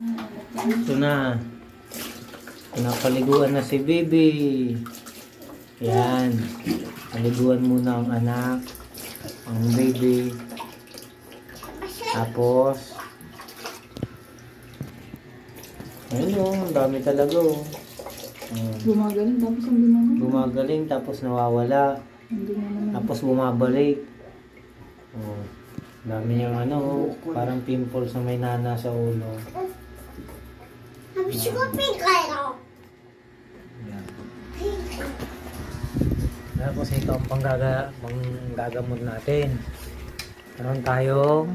Ito na. Napaliguan na si Bibi. Yan. Paliguan muna ang anak. Ang baby. Tapos, ayun oh, ang dami talaga oh. Oh, Gumagaling tapos hindi mo Gumagaling tapos nawawala. Hindi mo naman. Tapos bumabalik. Oh, dami niyang ano, oh, parang pimples na may nana sa ulo. Habis ko pink kayo. Yan. Tapos ito ang panggaga, panggagamot natin. Meron tayong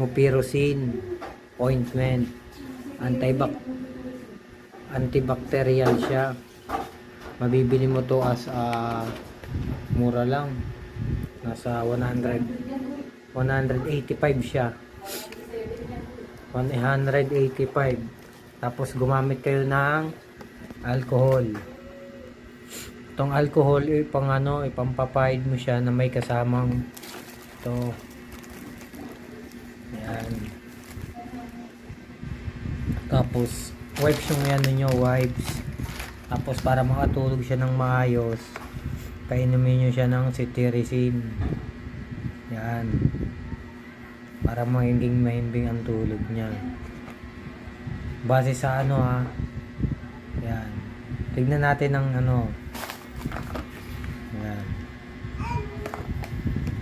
mupirocin ointment. Antibac antibacterial siya. Mabibili mo to as a mura lang. Nasa 100 185 siya. 185. Tapos gumamit kayo ng alcohol. Itong alcohol, ipang ano, ipampapahid mo siya na may kasamang ito. Yan. Tapos, wipes yung ano nyo, wipes. Tapos, para makatulog siya ng maayos, kainumin nyo siya ng cetirizine. Yan. Para magiging mahimbing ang tulog niya. Base sa ano ha. Yan. Tignan natin ang ano. Yan.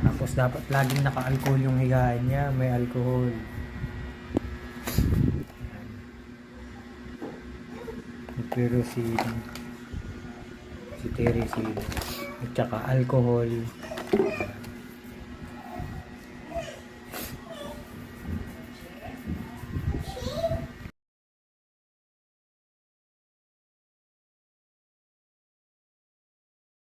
Tapos dapat laging naka-alcohol yung higaan niya. May alcohol. Pyrosin. Cetirizine. At saka alcohol.